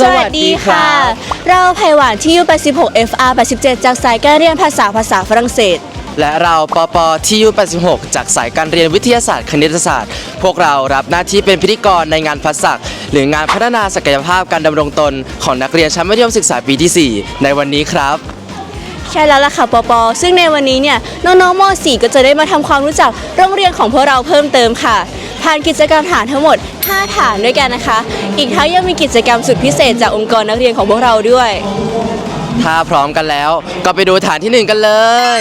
สวัสดีค่ะ เราไผ่หวานที่ยู86 FR 87จากสายการเรียนภาษาภาษาฝรั่งเศส และเราปปที่ยู86 จากสายการเรียนวิทยาศาสตร์คณิตศาสตร์ พวกเรารับหน้าที่เป็นพิธีกรในงานพัฒศักดิ์หรืองานพัฒนาศักยภาพการดำรงตนของนักเรียนชั้นมัธยมศึกษาปีที่ 4 ในวันนี้ครับ ใช่แล้วล่ะค่ะปปซึ่งในวันนี้เนี่ยน้องๆม .4 ก็จะได้มาทำความรู้จักโรงเรียนของพวกเราเพิ่มเติมค่ะ ผ่านกิจกรรมฐานทั้งหมด 5 ฐานด้วยกันนะคะ อีกทั้งยังมีกิจกรรมสุดพิเศษจากองค์กรนักเรียนของพวกเราด้วย ถ้าพร้อมกันแล้ว ก็ไปดูฐานที่หนึ่งกันเลย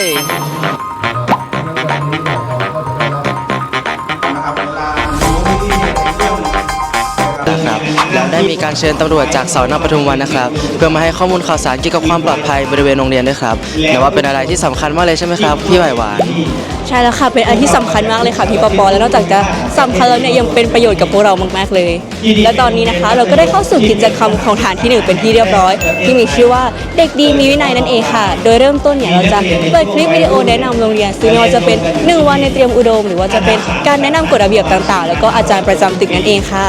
นะครับเราได้มีการเชิญตำรวจจากสอนอปทุมวันนะครับ เพื่อมาให้ข้อมูลข่าวสารเกี่ยวกับความปลอดภัยบริเวณโรงเรียนด้วยครับแต่ว่าเป็นอะไรที่สำคัญมากเลยใช่ไหมครับพี่ไหวหวาน ใช่แล้วค่ะ เป็นอันที่สำคัญมากเลยค่ะพี่ปปและนอกจากจะสำคัญแล้วเนี่ยยังเป็นประโยชน์กับพวกเรามากๆเลย และตอนนี้นะคะเราก็ได้เข้าสู่กิจกรรมของฐานที่หนึ่งเป็นที่เรียบร้อย ที่มีชื่อว่าเด็กดีมีวินัยนั่นเองค่ะ โดยเริ่มต้นเนี่ยเราจะเปิดคลิปวิดีโอแนะนำโรงเรียนซึ่งไม่ว่าจะเป็นหนึ่งวันในเตรียมอุดม หรือว่าจะเป็นการแนะนำกฎระเบียบต่างๆ แล้วก็อาจารย์ประจำตึกนั่นเองค่ะ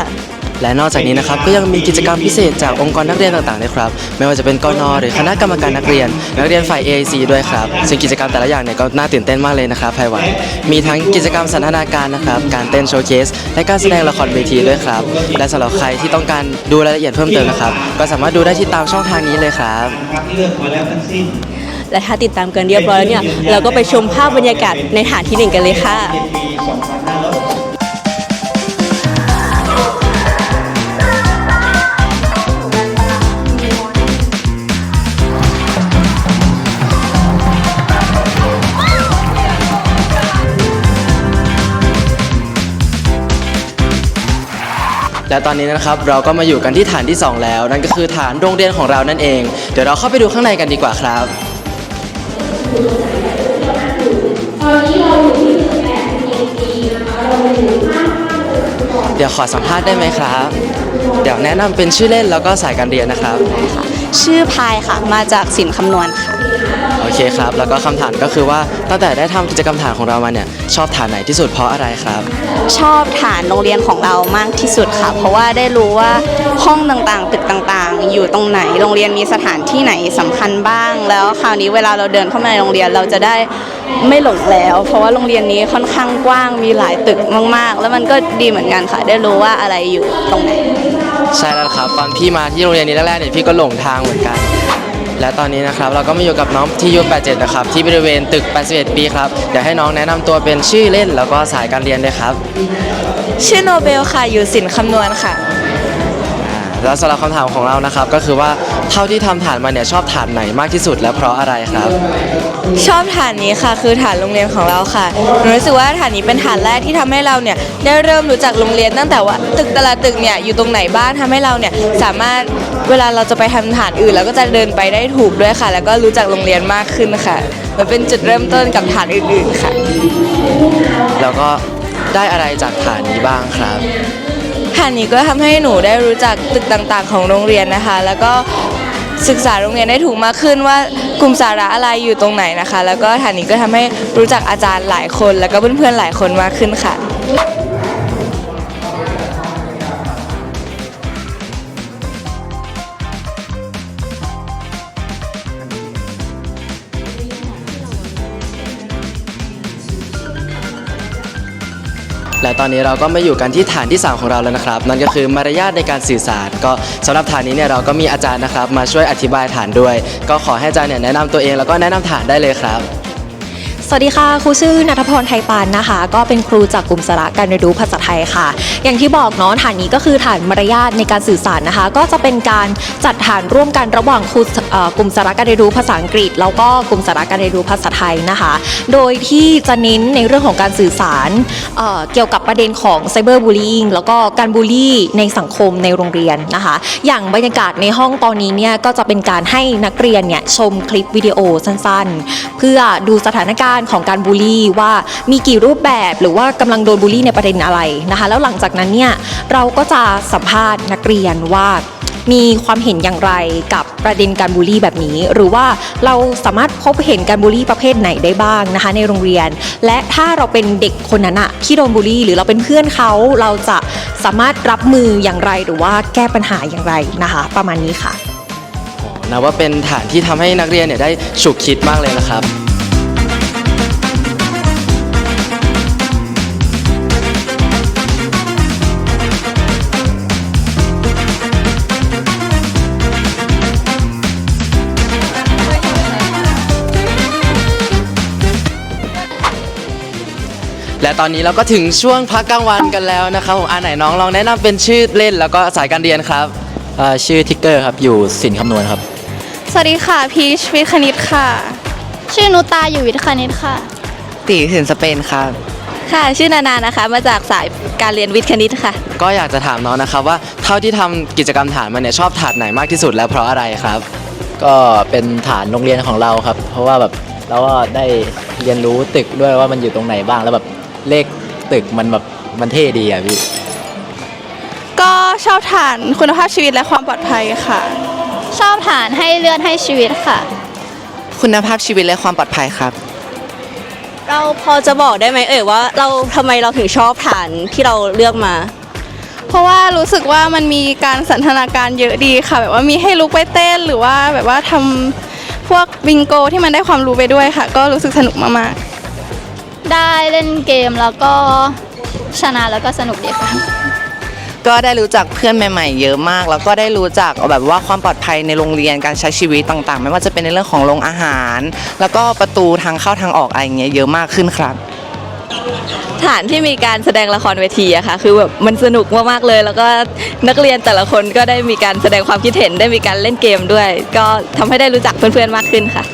และนอกจากนี้นะครับก็ยังมีกิจกรรมพิเศษจากองค์กรนักเรียนต่างๆนะครับ ไม่ว่าจะเป็นกนหรือคณะกรรมการนักเรียน นักเรียนฝ่าย AIC ด้วยครับซึ่งกิจกรรมแต่ละอย่างเนี่ยก็น่าตื่นเต้นมากเลยนะครับไพวันมีทั้งกิจกรรมสันทนาการนะครับการเต้นโชว์เคส และการแสดงละครเวทีด้วยครับและสำหรับใครที่ต้องการดูรายละเอียดเพิ่มเติมนะครับก็สามารถดูได้ที่ตามช่องทางนี้เลยครับเลือกมาแล้วทั้งสิ้นและถ้าติดตามกันเรียบร้อยแล้วเนี่ย เราก็ไปชมภาพบรรยากาศในฐานที่หนึ่งกันเลยค่ะ และตอนนี้นะครับเราก็มาอยู่กันที่ฐานที่สองแล้ว นั่นก็คือฐานโรงเรียนของเรานั่นเอง เดี๋ยวเราเข้าไปดูข้างในกันดีกว่าครับตอนนี้เดี๋ยวขอสัมภาษณ์ได้ไหมครับ เดี๋ยวแนะนำเป็นชื่อเล่นแล้วก็สายการเรียนนะครับ ชื่อพายค่ะ มาจากศิลป์คำนวณค่ะ โอเคครับ แล้วก็คำถามก็คือว่าตั้งแต่ได้ทำกิจกรรมฐานของเรามาเนี่ยชอบฐานไหนที่สุดเพราะอะไรครับ ชอบฐานโรงเรียนของเรามากที่สุดค่ะ เพราะว่าได้รู้ว่าห้องต่างๆ ตึกต่างๆ อยู่ตรงไหน โรงเรียนมีสถานที่ไหนสำคัญบ้าง แล้วคราวนี้เวลาเราเดินเข้ามาในโรงเรียนเราจะได้ไม่หลงแล้ว เพราะว่าโรงเรียนนี้ค่อนข้างกว้างมีหลายตึกมากๆ แล้วมันก็ดีเหมือนกันค่ะ ได้รู้ว่าอะไรอยู่ตรงไหน ใช่แล้วครับตอนพี่มาที่โรงเรียนนี้แรกๆเนี่ยพี่ก็หลงทางเหมือนกัน และตอนนี้นะครับเราก็มาอยู่กับน้องที่ยู87นะครับที่บริเวณตึก 81 ปีครับเดี๋ยวให้น้องแนะนำตัวเป็นชื่อเล่นแล้วก็สายการเรียนเลยครับ ชื่อโนเบลค่ะ อยู่ศิลป์คำนวณค่ะ แล้วสำหรับคำถามของเรานะครับ ก็คือว่าเท่าที่ทำฐานมาเนี่ยชอบฐานไหนมากที่สุดและเพราะอะไรครับ ชอบฐานนี้ค่ะ คือฐานโรงเรียนของเราค่ะหนูรู้สึกว่าฐานนี้เป็นฐานแรกที่ทำให้เราเนี่ยได้เริ่มรู้จักโรงเรียนตั้งแต่ว่าตึกแต่ละตึกเนี่ยอยู่ตรงไหนบ้างทำให้เราเนี่ยสามารถเวลาเราจะไปทำฐานอื่นเราก็จะเดินไปได้ถูกด้วยค่ะ แล้วก็รู้จักโรงเรียนมากขึ้นค่ะมันเป็นจุดเริ่มต้นกับฐานอื่น ๆค่ะ แล้วก็ได้อะไรจากฐานนี้บ้างครับ ฐานนี้ก็ทำให้หนูได้รู้จักตึกต่างๆ ของโรงเรียนนะคะ แล้วก็ศึกษาโรงเรียนได้ถูกมากขึ้นว่ากลุ่มสาระอะไรอยู่ตรงไหนนะคะ แล้วก็ฐานนี้ก็ทำให้รู้จักอาจารย์หลายคน แล้วก็เพื่อนๆหลายคนมากขึ้นค่ะ และตอนนี้เราก็มาอยู่กันที่ฐานที่ 3 ของเราแล้วนะครับ นั่นก็คือมารยาทในการสื่อสาร ก็สำหรับฐานนี้เนี่ยเราก็มีอาจารย์นะครับ มาช่วยอธิบายฐานด้วย ก็ขอให้อาจารย์เนี่ยแนะนำตัวเองแล้วก็แนะนำฐานได้เลยครับ สวัสดีค่ะ ครูชื่อนัทพรไทยปานนะคะ ก็เป็นครูจากกลุ่มสาระการเรียนรู้ภาษาไทยค่ะ อย่างที่บอกเนาะฐานนี้ก็คือฐานมารยาทในการสื่อสารนะคะ ก็จะเป็นการจัดฐานร่วมกันระหว่างครูกลุ่มสาระการเรียนรู้ภาษาอังกฤษ แล้วก็กลุ่มสาระการเรียนรู้ภาษาไทยนะคะ โดยที่จะเน้นในเรื่องของการสื่อสารเเกี่ยวกับประเด็นของไซเบอร์บูล y i n g แล้วก็การบูลลี่ในสังคมในโรงเรียนนะคะ อย่างบรรยากาศในห้องตอนนี้เนี่ยก็จะเป็นการให้นักเรียนเนี่ยชมคลิปวิดีโอสั้นๆ เพื่อดูสถานการณ์ของการบูลลี่ว่ามีกี่รูปแบบหรือว่ากำลังโดนบูลลี่ในประเด็นอะไรนะคะ แล้วหลังจากนั้นเนี่ยเราก็จะสัมภาษณ์นักเรียนว่ามีความเห็นอย่างไรกับประเด็นการบูลลี่แบบนี้ หรือว่าเราสามารถพบเห็นการบูลลี่ประเภทไหนได้บ้างนะคะ ในโรงเรียน และถ้าเราเป็นเด็กคนนั้นอะที่โดนบูลลี่ หรือเราเป็นเพื่อนเขาเราจะสามารถรับมืออย่างไรหรือว่าแก้ปัญหาอย่างไรนะคะ ประมาณนี้ค่ะนับว่าเป็นฐานที่ทำให้นักเรียนเนี่ยได้ฉุกคิดมากเลยนะครับ ตอนนี้เราก็ถึงช่วงพักกลางวันกันแล้วนะครับผมอ่าไหนน้องลองแนะนำเป็นชื่อเล่นแล้วก็สายการเรียนครับชื่อทิกเกอร์ครับอยู่สินคำนวณครับ สวัสดีค่ะ พีชวิทย์คณิตค่ะ ชื่อนุตาอยู่วิทย์คณิตค่ะ ตีสินสเปนครับ ค่ะ ชื่อนานานะคะ มาจากสายการเรียนวิทย์คณิตค่ะ ก็อยากจะถามน้องนะครับว่าเท่าที่ทำกิจกรรมฐานมาเนี่ยชอบฐานไหนมากที่สุดและเพราะอะไรครับ ก็เป็นฐานโรงเรียนของเราครับ เพราะว่าแบบเราก็ได้เรียนรู้ตึกด้วยว่ามันอยู่ตรงไหนบ้างแล้วแบบ เลขตึกมันแบบมันเท่ดีอะพี่ ก็ชอบฐานคุณภาพชีวิตและความปลอดภัยค่ะ ชอบฐานให้เลือดให้ชีวิตค่ะ คุณภาพชีวิตและความปลอดภัยครับ เราพอจะบอกได้ไหมเอ่ยว่า เราทำไมเราถึงชอบฐานที่เราเลือกมา เพราะว่ารู้สึกว่ามันมีการสันทนาการเยอะดีค่ะ แบบว่ามีให้ลุกไปเต้นหรือว่าแบบว่าทำพวกบิงโกที่มันได้ความรู้ไปด้วยค่ะ ก็รู้สึกสนุกมากๆ ได้เล่นเกมแล้วก็ชนะแล้วก็สนุกดีค่ะ ก็ได้รู้จักเพื่อนใหม่ ๆ เยอะมาก แล้วก็ได้รู้จักแบบว่าความปลอดภัยในโรงเรียนการใช้ชีวิตต่างๆ ไม่ว่าจะเป็นในเรื่องของโรงอาหาร แล้วก็ประตูทางเข้าทางออกอะไรอย่างเงี้ยเยอะมากขึ้นครับ ฐานที่มีการแสดงละครเวทีอะค่ะ คือแบบมันสนุกมากๆเลย แล้วก็นักเรียนแต่ละคนก็ได้มีการแสดงความคิดเห็นได้มีการเล่นเกมด้วย ก็ทำให้ได้รู้จักเพื่อนๆมากขึ้นค่ะ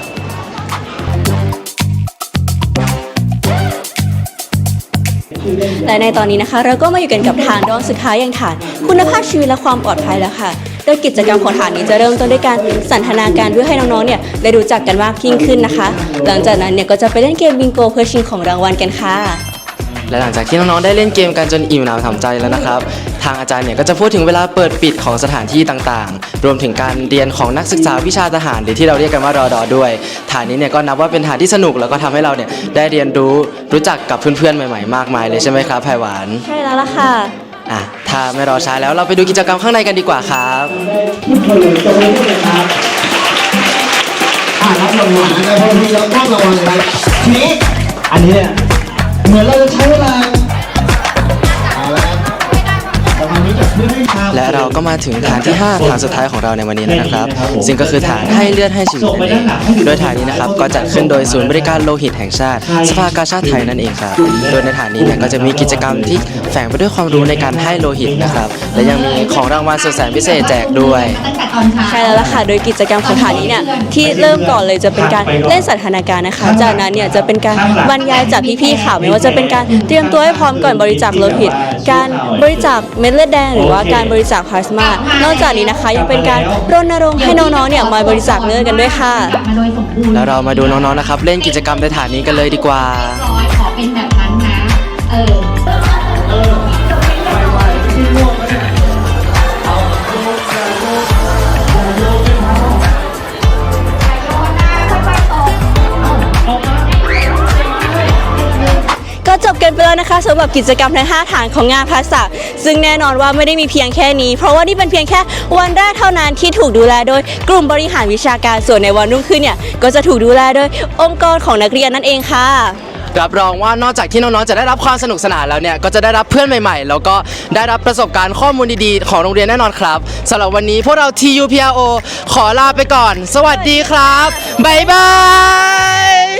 และในตอนนี้นะคะ เราก็มาอยู่กันกับฐานรองสุดท้ายอย่างฐาน คุณภาพชีวิตและความปลอดภัยแล้วค่ะ โดยกิจกรรมของฐานนี้จะเริ่มต้นด้วยการสันทนาการเพื่อให้น้องๆเนี่ยได้รู้จักกันมากยิ่งขึ้นนะคะ หลังจากนั้นเนี่ยก็จะไปเล่นเกมบิงโกเพื่อชิงของรางวัลกันค่ะ และหลังจากที่น้องๆได้เล่นเกมกันจนอิ่มหนำสำใจแล้วนะครับ ทางอาจารย์เนี่ยก็จะพูดถึงเวลาเปิดปิดของสถานที่ต่างๆ รวมถึงการเรียนของนักศึกษาวิชาทหารหรือที่เราเรียกกันว่ารอดอด้วยฐานนี้เนี่ยก็นับว่าเป็นฐานที่สนุกแล้วก็ทำให้เราเนี่ยได้เรียนรู้รู้จักกับเพื่อนๆใหม่ๆ มากมายเลยใช่ไหมครับไผ่หวานใช่แล้วล่ะค่ะอะถ้าไม่รอช้าแล้วเราไปดูกิจกรรมข้างในกันดีกว่าครับทุกคนเลยตรงนี้เลยครับอ่ารับรางวัลนะครับพอทีเรามอบรางวัลครับทีนี้อันนี้เนี่ย เหมือนเราจะใช้เวลาเอาละประมาณนี้จักเพื่อนให้ครับ และเราก็มาถึงฐานที่ 5 ฐานสุดท้ายของเราในวันนี้แล้วนะครับ ซึ่งก็คือฐานให้เลือดให้ชีวิตนั่นเองโดยฐานนี้นะครับก็จัดขึ้นโดยศูนย์บริการโลหิตแห่งชาติ สภากาชาติไทยนั่นเองครับ โดยในฐานนี้เนี่ยก็จะมีกิจกรรมที่แฝงไปด้วยความรู้ในการให้โลหิตนะครับ และยังมีของรางวัลสุดแสนพิเศษแจกด้วย ใช่แล้วล่ะค่ะ โดยกิจกรรมของฐานนี้เนี่ยที่เริ่มก่อนเลยจะเป็นการเล่นสันทนาการนะคะ จากนั้นเนี่ยจะเป็นการบรรยายจากพี่ๆค่ะไม่ว่าจะเป็นการเตรียมตัวให้พร้อมก่อนบริจาคโลหิต การบริจาคเม็ดเลือดแดงหรือว่าการบริจาคพลาสมานอกจากนี้นะคะ ยังเป็นการรณรงค์ให้น้องๆเนี่ยมาบริจาคเลือดกันด้วยค่ะ แล้วเรามาดูน้องๆนะครับ เล่นกิจกรรมในฐานนี้กันเลยดีกว่าขอเป็นแบบ นะคะสำหรับกิจกรรมทั้ง 5 ฐานของงานภาษาซึ่งแน่นอนว่าไม่ได้มีเพียงแค่นี้ เพราะว่านี่เป็นเพียงแค่วันแรกเท่านั้นที่ถูกดูแลโดยกลุ่มบริหารวิชาการส่วนในวันรุ่งขึ้นเนี่ยก็จะถูกดูแลโดยองค์กรของนักเรียนนั่นเองค่ะ รับรองว่านอกจากที่น้องๆ จะได้รับความสนุกสนานแล้วเนี่ยก็จะได้รับเพื่อนใหม่ๆ แล้วก็ได้รับประสบการณ์ข้อมูลดีๆ ของโรงเรียนแน่นอนครับสำหรับวันนี้พวกเรา TUPRO ขอลาไปก่อน สวัสดีครับบ๊ายบาย